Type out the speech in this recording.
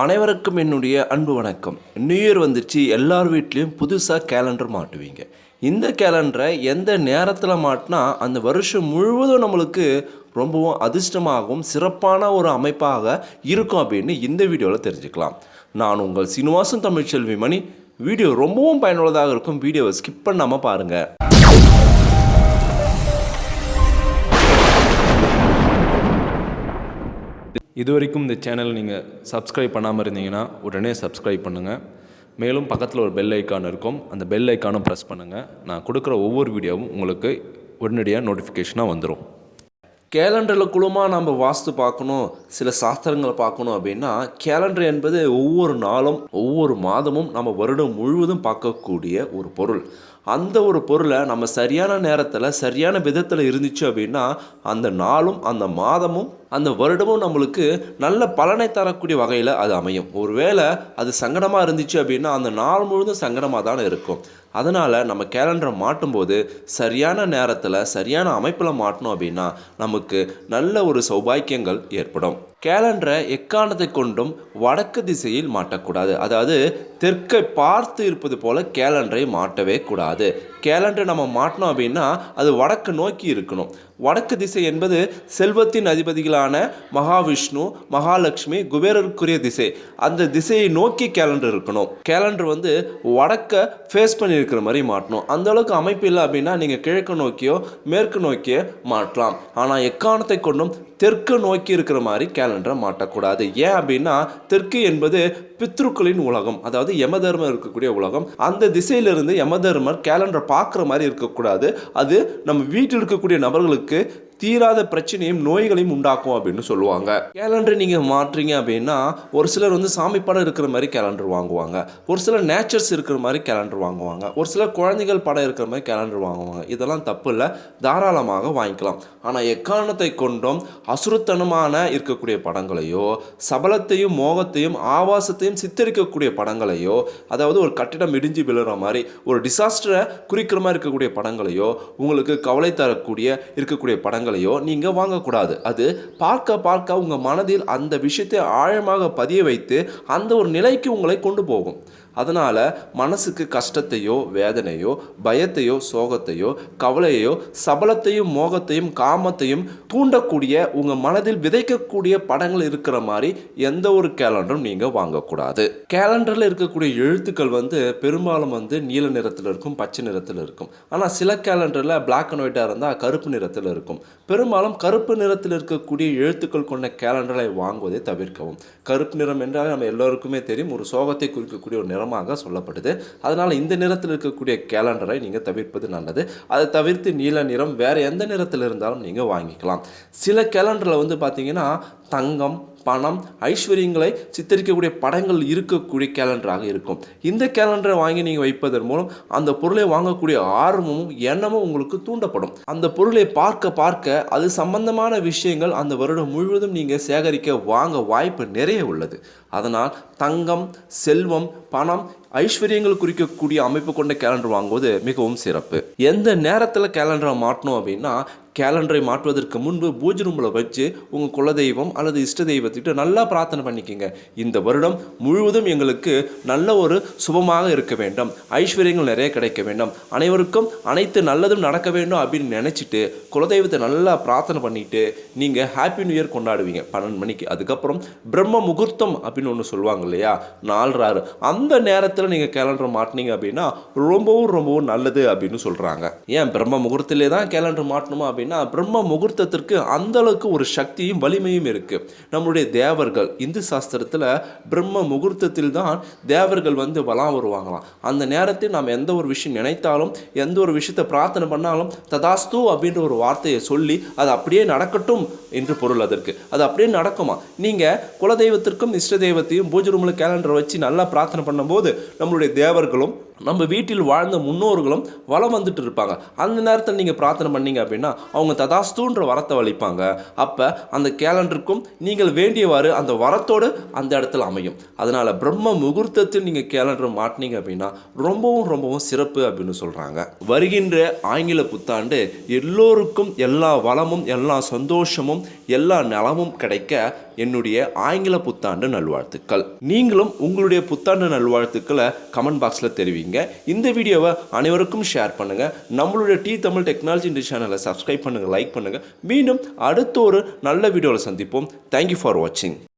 அனைவருக்கும் என்னுடைய அன்பு வணக்கம். நியூ இயர் வந்துச்சு எல்லார் வீட்லேயும் புதுசாக கேலண்டர் மாட்டுவீங்க. இந்த கேலண்டரை எந்த நேரத்தில் மாட்டினா அந்த வருஷம் முழுவதும் நம்மளுக்கு ரொம்பவும் அதிர்ஷ்டமாகவும் சிறப்பான ஒரு அமைப்பாக இருக்கும் அப்படின்னு இந்த வீடியோவில் தெரிஞ்சுக்கலாம். நான் உங்கள் சீனிவாசன் தமிழ்ச்செல்வி மணி வீடியோ ரொம்பவும் பயனுள்ளதாக இருக்கும். வீடியோவை ஸ்கிப் பண்ணாமல் பாருங்கள் இது வரைக்கும் இந்த சேனல் நீங்கள் சப்ஸ்கிரைப் பண்ணாமல் இருந்தீங்கன்னா உடனே சப்ஸ்கிரைப் பண்ணுங்கள் மேலும் பக்கத்தில் ஒரு பெல் ஐக்கான் இருக்கும். அந்த பெல் ஐக்கானும் ப்ரெஸ் பண்ணுங்கள் நான் கொடுக்குற ஒவ்வொரு வீடியோவும் உங்களுக்கு உடனடியாக நோட்டிஃபிகேஷனாக வந்துடும் கேலண்டரில் குழுமாக நம்ம வாஸ்து பார்க்கணும் சில சாஸ்திரங்களை பார்க்கணும் அப்படின்னா கேலண்டர் என்பது ஒவ்வொரு நாளும் ஒவ்வொரு மாதமும் நம்ம வருடம் முழுவதும் பார்க்கக்கூடிய ஒரு பொருள். அந்த ஒரு பொருளை நம்ம சரியான நேரத்தில் சரியான விதத்தில் இருந்துச்சு அப்படின்னா அந்த நாளும் அந்த மாதமும் அந்த வருடமும் நம்மளுக்கு நல்ல பலனை தரக்கூடிய வகையில் அது அமையும். ஒருவேளை அது சங்கடமாக இருந்துச்சு அப்படின்னா அந்த நாள் முழுதும் சங்கடமாக தான் இருக்கும். அதனால் நம்ம கேலண்டரை மாட்டும்போது சரியான நேரத்தில் சரியான அமைப்பில் மாட்டினோம் அப்படின்னா நமக்கு நல்ல ஒரு சௌபாக்கியங்கள் ஏற்படும். கேலண்டரை எக்காரணத்தை கொண்டும் வடக்கு திசையில் மாட்டக்கூடாது. அதாவது தெற்கை பார்த்து இருப்பது போல கேலண்டரை மாட்டவே கூடாது. 对。கேலண்டரை நம்ம மாட்டினோம் அப்படின்னா அது வடக்கு நோக்கி இருக்கணும். வடக்கு திசை என்பது செல்வத்தின் அதிபதிகளான மகாவிஷ்ணு மகாலட்சுமி குபேரருக்குரிய திசை. அந்த திசையை நோக்கி கேலண்டர் இருக்கணும். கேலண்டர் வந்து வடக்க ஃபேஸ் பண்ணியிருக்கிற மாதிரி மாட்டணும். அந்த அளவுக்கு அமைப்பு இல்லை அப்படின்னா நீங்கள் கிழக்கு நோக்கியோ மேற்கு நோக்கியோ மாட்டலாம் ஆனால் எக்காரணத்தை கொண்டும் தெற்கு நோக்கி இருக்கிற மாதிரி கேலண்டரை மாட்டக்கூடாது. ஏன் அப்படின்னா தெற்கு என்பது பித்ருக்களின் உலகம். அதாவது யமதர்மர் இருக்கக்கூடிய உலகம். அந்த திசையிலிருந்து யமதர்மர் கேலண்டரை பார்க்குற மாதிரி இருக்கக்கூடாது. அது நம்ம வீட்டில் இருக்கக்கூடிய நபர்களுக்கு தீராத பிரச்சனையும் நோய்களையும் உண்டாக்கும் அப்படின்னு சொல்லுவாங்க. கேலண்டர் நீங்கள் மாற்றுறீங்க அப்படின்னா ஒரு சிலர் வந்து சாமி படம் இருக்கிற மாதிரி கேலண்டர் வாங்குவாங்க. ஒரு சிலர் நேச்சர்ஸ் இருக்கிற மாதிரி கேலண்டர் வாங்குவாங்க. ஒரு சில குழந்தைகள் படம் இருக்கிற மாதிரி கேலண்டர் வாங்குவாங்க. இதெல்லாம் தப்பு இல்லை. தாராளமாக வாங்கிக்கலாம். ஆனால் எக்காரணத்தை கொண்டும் அசுரத்தனமான இருக்கக்கூடிய படங்களையோ சபலத்தையும் மோகத்தையும் ஆபாசத்தையும் சித்தரிக்கக்கூடிய படங்களையோ அதாவது ஒரு கட்டிடம் இடிஞ்சு விழுற மாதிரி ஒரு டிசாஸ்டரை குறிக்கிற மாதிரி இருக்கக்கூடிய படங்களையோ உங்களுக்கு கவலை தரக்கூடிய இருக்கக்கூடிய படங்கள் படங்களையோ நீங்கள் வாங்கக்கூடாது. அது பார்க்க பார்க்க உங்கள் மனதில் அந்த விஷயத்தை ஆழமாக பதிய வைத்து அந்த ஒரு நிலைக்கு உங்களை கொண்டு போகும். அதனால் மனசுக்கு கஷ்டத்தையோ வேதனையோ பயத்தையோ சோகத்தையோ கவலையோ சபலத்தையும் மோகத்தையும் காமத்தையும் தூண்டக்கூடிய உங்கள் மனதில் விதைக்கக்கூடிய படங்கள் இருக்கிற மாதிரி எந்த ஒரு கேலண்டரும் நீங்கள் வாங்கக்கூடாது. கேலண்டரில் இருக்கக்கூடிய எழுத்துக்கள் வந்து பெரும்பாலும் வந்து நீல நிறத்தில் இருக்கும் பச்சை நிறத்தில் இருக்கும். ஆனால் சில கேலண்டரில் பிளாக் அண்ட் ஒயிட்டாக இருந்தால் கருப்பு நிறத்தில் இருக்கும். பெரும்பாலும் கருப்பு நிறத்தில் இருக்கக்கூடிய எழுத்துக்கள் கொண்ட கேலண்டரை வாங்குவதை தவிர்க்கவும். கருப்பு நிறம் என்றால் நம்ம எல்லோருக்குமே தெரியும் ஒரு சோகத்தை குறிக்கக்கூடிய ஒரு நிறமாக சொல்லப்படுது. அதனால் இந்த நிறத்தில் இருக்கக்கூடிய கேலண்டரை நீங்கள் தவிர்ப்பது நல்லது. அதை தவிர்த்து நீல நிறம் வேறு எந்த நிறத்தில் இருந்தாலும் நீங்கள் வாங்கிக்கலாம். சில கேலண்டரில் வந்து பார்த்தீங்கன்னா தங்கம் பணம் ஐஸ்வர்யங்களை சித்தரிக்கக்கூடிய படங்கள் இருக்கக்கூடிய கேலண்டராக இருக்கும். இந்த கேலண்டரை வாங்கி நீங்கள் வைப்பதன் மூலம் அந்த பொருளை வாங்கக்கூடிய ஆர்வமும் எண்ணமும் உங்களுக்கு தூண்டப்படும். அந்த பொருளை பார்க்க பார்க்க அது சம்பந்தமான விஷயங்கள் அந்த வருடம் முழுவதும் நீங்கள் சேகரிக்க வாங்க வாய்ப்பு நிறைய உள்ளது. அதனால் தங்கம் செல்வம் பணம் ஐஸ்வர்யங்கள் குறிக்கக்கூடிய அமைப்பு கொண்ட கேலண்டர் வாங்குவது மிகவும் சிறப்பு. எந்த நேரத்தில் கேலண்டரை மாட்டணும் அப்படின்னா கேலண்டரை மாற்றுவதற்கு முன்பு பூஜை ரூமில் வச்சு உங்கள் குலதெய்வம் அல்லது இஷ்ட தெய்வத்துக்கிட்ட நல்லா பிரார்த்தனை பண்ணிக்கோங்க. இந்த வருடம் முழுவதும் எங்களுக்கு நல்ல ஒரு சுபமாக இருக்க வேண்டும். ஐஸ்வர்யங்கள் நிறைய கிடைக்க வேண்டும். அனைவருக்கும் அனைத்து நல்லதும் நடக்க வேண்டும் அப்படின்னு நினச்சிட்டு குலதெய்வத்தை நல்லா பிரார்த்தனை பண்ணிட்டு நீங்கள் ஹாப்பி நியூ இயர் கொண்டாடுவீங்க. பன்னெண்டு மணிக்கு. அதுக்கப்புறம் பிரம்ம முகூர்த்தம் அப்படின்னு ஒன்று சொல்லுவாங்க இல்லையா? நாலராறு அந்த நேரத்தில் நீங்கள் கேலண்டர் மாட்டினீங்க அப்படின்னா ரொம்பவும் ரொம்பவும் நல்லது அப்படின்னு சொல்கிறாங்க ஏன்? பிரம்ம முகூர்த்திலே தான் கேலண்டர் மாட்டணுமா அப்படின்னு அப்படின்னா பிரம்ம முகூர்த்தத்திற்கு அந்த அளவுக்கு ஒரு சக்தியும் வலிமையும் இருக்குது நம்மளுடைய தேவர்கள் இந்து சாஸ்திரத்தில் பிரம்ம முகூர்த்தத்தில் தான் தேவர்கள் வந்து வலம் வருவாங்களாம். அந்த நேரத்தில் நாம் எந்த ஒரு விஷயம் நினைத்தாலும் எந்த ஒரு விஷயத்தை பிரார்த்தனை பண்ணாலும் ததாஸ்து அப்படின்ற ஒரு வார்த்தையை சொல்லி அது அப்படியே நடக்கட்டும் என்று பொருள் அதற்கு. அது அப்படியே நடக்குமா? நீங்கள் குலதெய்வத்திற்கும் இஷ்ட தெய்வத்தையும் பூஜை ரூமில் கேலண்டர் வச்சு நல்லா பிரார்த்தனை பண்ணும்போது நம்மளுடைய தேவர்களும் நம்ம வீட்டில் வாழ்ந்த முன்னோர்களும் வளம் வந்துட்டு இருப்பாங்க. அந்த நேரத்தில் நீங்கள் பிரார்த்தனை பண்ணீங்க அப்படின்னா அவங்க ததாஸ்துன்ற வரத்தை வலிப்பாங்க. அப்போ அந்த கேலண்டருக்கும் நீங்கள் வேண்டியவாறு அந்த வரத்தோடு அந்த இடத்துல அமையும். அதனால் பிரம்ம முகூர்த்தத்தில் நீங்கள் கேலண்டர் மாட்டினீங்க அப்படின்னா ரொம்பவும் ரொம்பவும் சிறப்பு அப்படின்னு சொல்கிறாங்க வருகின்ற ஆங்கில புத்தாண்டு எல்லோருக்கும் எல்லா வளமும் எல்லா சந்தோஷமும் எல்லா நலமும் கிடைக்க என்னுடைய ஆங்கில புத்தாண்டு நல்வாழ்த்துக்கள். நீங்களும் உங்களுடைய புத்தாண்டு நல்வாழ்த்துக்களை கமெண்ட் பாக்ஸில் தெரிவிங்க. இந்த வீடியோவை அனைவருக்கும் ஷேர் பண்ணுங்கள் நம்மளுடைய டி தமிழ் டெக்னாலஜி இந்த சேனலை சப்ஸ்கிரைப் பண்ணுங்கள் லைக் பண்ணுங்கள் மீண்டும் அடுத்த ஒரு நல்ல வீடியோவில் சந்திப்போம். தேங்க்யூ ஃபார் வாட்சிங்